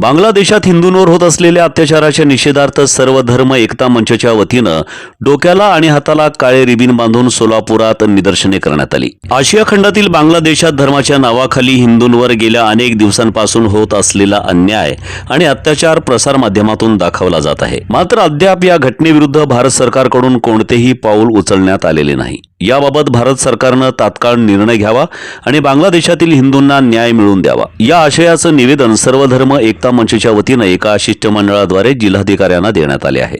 बांगलादेशात हिंदूंवर होत असलेल्या अत्याचाराच्या निषेधार्थ सर्व धर्म एकता मंचच्या वतीनं डोक्याला आणि हाताला काळे रिबीन बांधून सोलापुरात निदर्शने करण्यात आली. आशिया खंडातील बांगलादेशात धर्माच्या नावाखाली हिंदूंवर गेल्या अनेक दिवसांपासून होत असलेला अन्याय आणि अत्याचार प्रसारमाध्यमातून दाखवला जात आहे. मात्र अद्याप या घटनेविरुद्ध भारत सरकारकडून कोणतेही पाऊल उचलण्यात आलेले नाही. याबाबत भारत सरकारनं तात्काळ निर्णय घ्यावा आणि बांगलादेशातील हिंदूंना न्याय मिळवून द्यावा. या आशयाचं निवेदन सर्व धर्म एकता मंचच्या वतीनं एका शिष्टमंडळाद्वारे जिल्हाधिकाऱ्यांना देण्यात आले आहे.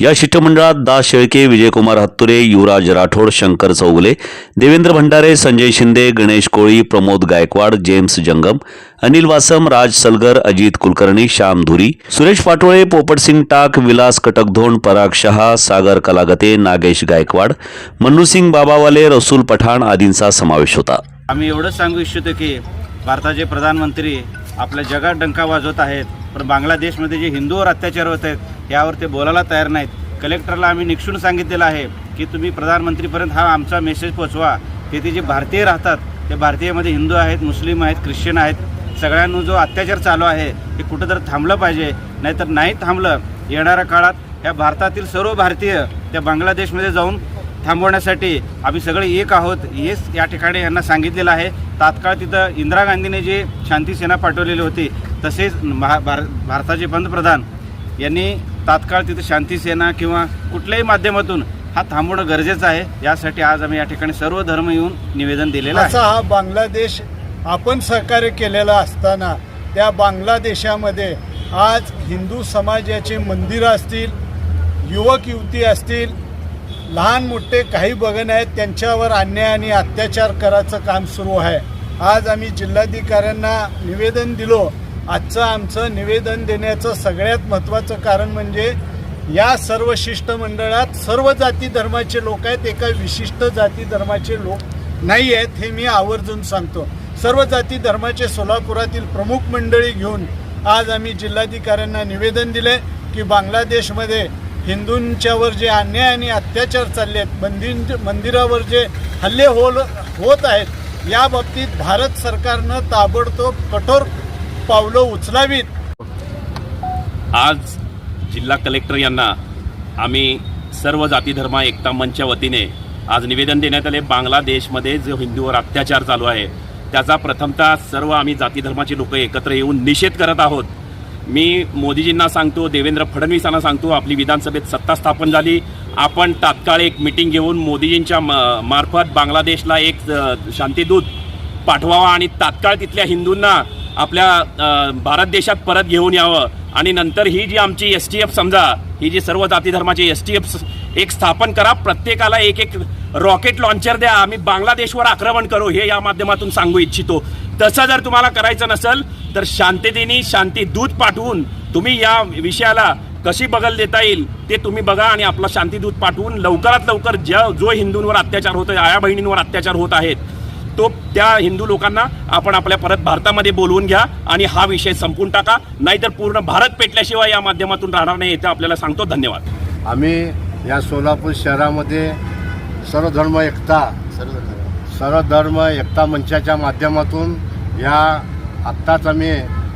या शिष्टमंडळात दास शेळके विजयकुमार हत्तुरे युवराज राठोड शंकर चौगुले देवेंद्र भंडारे संजय शिंदे गणेश कोळी प्रमोद गायकवाड जेम्स जंगम अनिल वासम राज सलगर अजित कुलकर्णी श्याम धुरी सुरेश पाटोळे पोपटसिंग टाक विलास कटकधोंड पराग शहा सागर कलागते नागेश गायकवाड मन्नूसिंग बाबावाले रसूल पठाण आदींचा समावेश होता. आम्ही एवढंच सांगू इच्छितो की भारताचे प्रधानमंत्री आपल्या जगात डंका वाजवत आहेत. पण बांगलादेशमध्ये जे हिंदूवर अत्याचार होत आहेत यावर ते बोलायला तयार नाहीत. कलेक्टरला आम्ही निक्षून सांगितलेलं आहे की तुम्ही प्रधानमंत्रीपर्यंत हा आमचा मेसेज पोचवा तेथे जे भारतीय राहतात ते भारतीयमध्ये हिंदू आहेत मुस्लिम आहेत ख्रिश्चन आहेत. सगळ्यांना जो अत्याचार चालू आहे ते कुठं तर थांबलं पाहिजे. नाहीतर नाही थांबलं. येणाऱ्या काळात या भारतातील सर्व भारतीय त्या बांगलादेशमध्ये जाऊन थांबवण्यासाठी आम्ही सगळे एक आहोत हेच या ठिकाणी यांना सांगितलेलं आहे. तात्काळ तिथं इंदिरा गांधीने जे शांती सेना पाठवलेली होती तसेच भा भार भारताचे पंतप्रधान यांनी तात्काळ तिथं शांती सेना किंवा कुठल्याही माध्यमातून हा थांबवणं गरजेचं आहे. यासाठी आज आम्ही या ठिकाणी सर्व धर्म येऊन निवेदन दिलेलं असा हा बांगलादेश आपण सहकार्य केलेला असताना त्या बांगलादेशामध्ये आज हिंदू समाजाचे मंदिरं असतील युवक युवती असतील लहान मोठे काही बघण आहेत त्यांच्यावर अन्याय आणि अत्याचार करायचं काम सुरू आहे. आज आम्ही जिल्हाधिकाऱ्यांना निवेदन दिलो. आजचं आमचं निवेदन देण्याचं सगळ्यात महत्त्वाचं कारण म्हणजे या सर्व शिष्टमंडळात सर्व जाती धर्माचे लोक आहेत एका विशिष्ट जाती धर्माचे लोक नाही आहेत हे मी आवर्जून सांगतो. सर्व जाती धर्माचे सोलापुरातील प्रमुख मंडळी घेऊन आज आम्ही जिल्हाधिकाऱ्यांना निवेदन दिले की बांगलादेशमध्ये हिंदूंच्यावर जे अन्याय आणि अत्याचार चालले आहेत मंदिर मंदिरावर जे हल्ले होल होत आहेत या बाबतीत भारत सरकारनं ताबडतोब कठोर पावलं उचलावीत. आज जिल्हा कलेक्टर यांना आम्ही सर्व जाती धर्म एकता मंचच्या वतीने आज निवेदन देण्यात आले. बांगलादेशमध्ये जो हिंदूवर अत्याचार चालू आहे त्याचा प्रथमतः सर्व आम्ही जाती धर्माचे लोक एकत्र येऊन निषेध करत आहोत. मी मोदीजींना सांगतो देवेंद्र फडणवीसांना सांगतो आपली विधानसभेत सत्ता स्थापन झाली. आपण तात्काळ एक मिटिंग घेऊन मोदीजींच्या म- मार्फत बांगलादेशला एक शांतीदूत पाठवावा आणि तात्काळ तिथल्या हिंदूंना आपल्या भारत देशात परत घेऊन यावं. आणि नंतर ही जी आमची एस टी एफ समजा ही जी सर्व जाती धर्माची एस टी एफ एक स्थापन करा. प्रत्येकाला एक एक रॉकेट लॉन्चर द्या. आम्ही बांगलादेशवर आक्रमण करू. हे या माध्यमातून सांगू इच्छितो. तसं जर तुम्हाला करायचं नसेल तर शांततेने शांती दूत पाठवून तुम्ही या विषयाला कशी बगल देता येईल ते तुम्ही बघा आणि आपला शांतीदूत पाठवून लवकरात लवकर ज्या जो हिंदूंवर अत्याचार होतो आया बहिणींवर अत्याचार होत आहेत तो त्या हिंदू लोकांना आपण आपल्या परत भारतामध्ये बोलवून घ्या आणि हा विषय संपून टाका. नाहीतर पूर्ण भारत पेटल्याशिवाय या माध्यमातून राहणार नाही येतं आपल्याला सांगतो. धन्यवाद. आम्ही या सोलापूर शहरामध्ये सर्वधर्म एकता सर्वधर्म एकता मंचाच्या माध्यमातून या आत्ताच आम्ही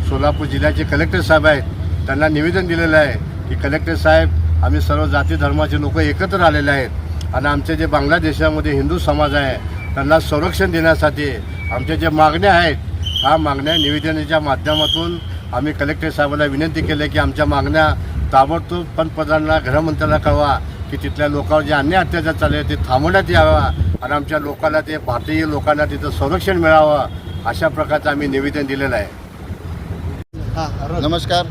सोलापूर जिल्ह्याचे कलेक्टर साहेब आहेत. त्यांना निवेदन दिलेलं आहे की कलेक्टर साहेब आम्ही सर्व जाती धर्माचे लोक एकत्र आलेले आहेत. आणि आमचे जे बांगलादेशामध्ये हिंदू समाज आहे त्यांना संरक्षण देण्यासाठी आमच्या ज्या मागण्या आहेत ह्या मागण्या निवेदनाच्या माध्यमातून आम्ही कलेक्टर साहेबांना विनंती केली की आमच्या मागण्या ताबडतोब पंतप्रधानांना गृहमंत्र्यांना कळवा की तिथल्या लोकांवर जे अन्याय अत्याचार चालले ते थांबवण्यात यावा. आणि आमच्या लोकांना ते भारतीय लोकांना तिथं संरक्षण मिळावं. अशा प्रकारचं आम्ही निवेदन दिलेलं आहे. नमस्कार.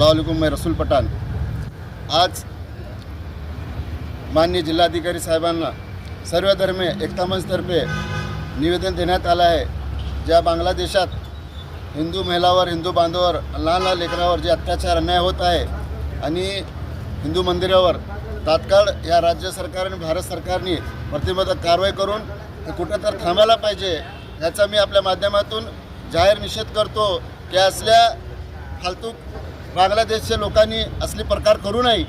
अलैक्म मैं रसूल पठाण आज माननीय जिल्हाधिकारी साहेबांना सर्व धर्मे एकता मंचतर्फे निवेदन देण्यात आलं आहे. ज्या बांगलादेशात हिंदू महिलावर हिंदू बांधवावर लहान लहान लेकरावर जे अत्याचार अन्याय होत आहे आणि हिंदू मंदिरावर तात्काळ या राज्य सरकार आणि भारत सरकारने प्रतिबंधक कारवाई करून हे कुठं तर थांबायला पाहिजे ह्याचा मी आपल्या माध्यमातून जाहीर निषेध करतो की असल्या फालतू बांगलादेशच्या लोकांनी असले प्रकार करू नये.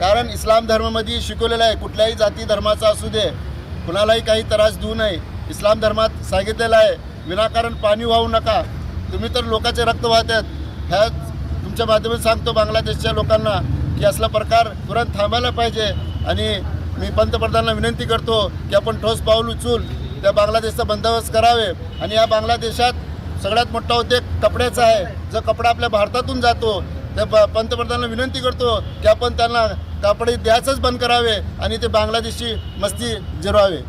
कारण इस्लाम धर्मामध्ये शिकवलेलं आहे कुठल्याही जाती धर्माचा असू दे कुणालाही काही त्रास देऊ नये. इस्लाम धर्मात सांगितलेलं आहे विनाकारण पाणी वाहू नका. तुम्ही तर लोकांचे रक्त वाहत आहेत. ह्या तुमच्या माध्यमातून सांगतो बांगलादेशच्या लोकांना की असला प्रकार तुरंत थांबायला पाहिजे. आणि मी पंतप्रधानांना विनंती करतो की आपण ठोस पाऊल उचलून त्या बांगलादेशचा बंदोबस्त करावे. आणि या बांगलादेशात सगळ्यात मोठा उद्योग कपड्याचा आहे. जो कपडा आपल्या भारतातून जातो त्या प पंतप्रधानांना विनंती करतो की आपण त्यांना कपडे द्यायचंच बंद करावे आणि ते बांगलादेशी मस्ती जिरवावे.